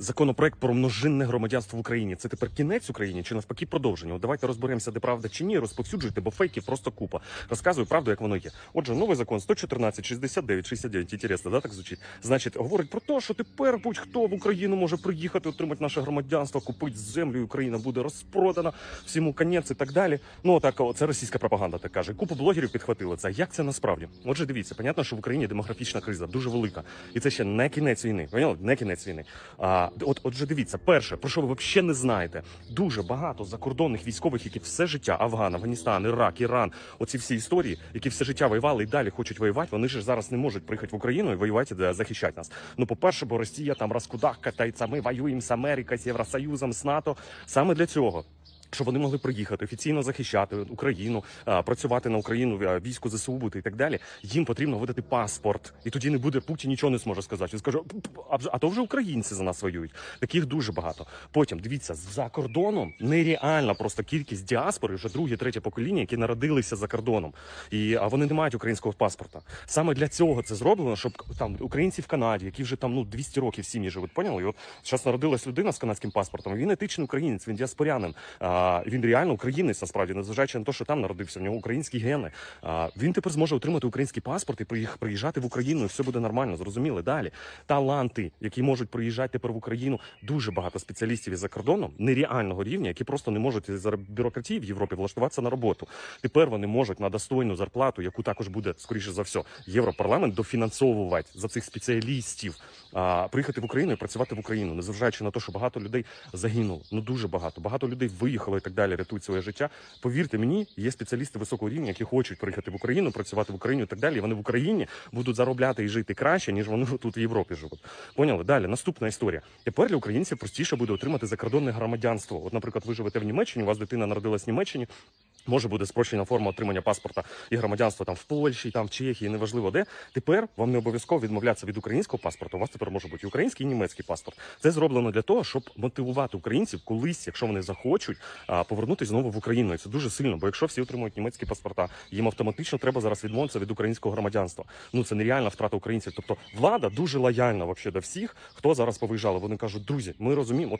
Законопроект про множинне громадянство в Україні. Це тепер кінець Україні чи навпаки продовження? От давайте розберемося, де правда чи ні. Розповсюджуйте, бо фейків просто купа. Розказую правду, як воно є. Отже, новий закон 114, 69, 69, інтересно, да, так звучить. Значить, говорить про те, що тепер будь-хто в Україну може приїхати, отримати наше громадянство, купити землю, і Україна буде розпродана, всьому конець і так далі. Ну так, це російська пропаганда так каже. Купу блогерів підхватили це. Як це насправді? Отже, дивіться, понятно, що в Україні демографічна криза дуже велика, і це ще не кінець війни. Поняли? Не кінець війни. А от, отже, дивіться, перше, про що ви взагалі не знаєте, дуже багато закордонних військових, які все життя Афган, Афганістан, Ірак, Іран, оці всі історії, які все життя воювали і далі хочуть воювати. Вони ж зараз не можуть приїхати в Україну і воювати, де захищати нас. Ну, по-перше, бо Росія там розкудахкається, ми воюємо з Америкою, з Євросоюзом, з НАТО. Саме для цього. Щоб вони могли приїхати офіційно захищати Україну, працювати на Україну війську ЗСУ бути і так далі. Їм потрібно видати паспорт, і тоді не буде Путін нічого не зможе сказати. Він скаже, а то вже українці за нас воюють. Таких дуже багато. Потім дивіться, за кордоном нереальна просто кількість діаспори, вже друге, третє покоління, які народилися за кордоном, і а вони не мають українського паспорта. Саме для цього це зроблено, щоб там українці в Канаді, які вже там ну 200 років сім'ї живуть. Поняли? І от зараз народилась людина з канадським паспортом. Він етичний українець, він діаспорянин. Він реально українець, насправді, незважаючи на те, що там народився, в нього українські гени. Він тепер зможе отримати український паспорт і приїжджати в Україну, і все буде нормально. Зрозуміли? Далі таланти, які можуть приїжджати тепер в Україну. Дуже багато спеціалістів із за кордоном нереального рівня, які просто не можуть за бюрократії в Європі влаштуватися на роботу. Тепер вони можуть на достойну зарплату, яку також буде скоріше за все, європарламент дофінансовувати за цих спеціалістів, а, приїхати в Україну і працювати в Україну, незважаючи на те, що багато людей загинуло. Ну дуже багато. Багато людей виїхало і так далі, рятують своє життя. Повірте мені, є спеціалісти високого рівня, які хочуть приїхати в Україну, працювати в Україну і так далі. І вони в Україні будуть заробляти і жити краще, ніж вони тут в Європі живуть. Поняли? Далі наступна історія. Тепер для українців простіше буде отримати закордонне громадянство. От, наприклад, ви живете в Німеччині, у вас дитина народилась в Німеччині. Може буде спрощена форма отримання паспорта і громадянства там в Польщі, там в Чехії, неважливо де. Тепер вам не обов'язково відмовлятися від українського паспорту. У вас тепер може бути і український і німецький паспорт. Це зроблено для того, щоб мотивувати українців колись, якщо вони захочуть, повернутися знову в Україну. І це дуже сильно. Бо якщо всі отримують німецькі паспорта, їм автоматично треба зараз відмовитися від українського громадянства. Ну це нереальна втрата українців. Тобто влада дуже лояльна вообще до всіх, хто зараз повиїжджали. Вони кажуть, друзі, ми розуміємо.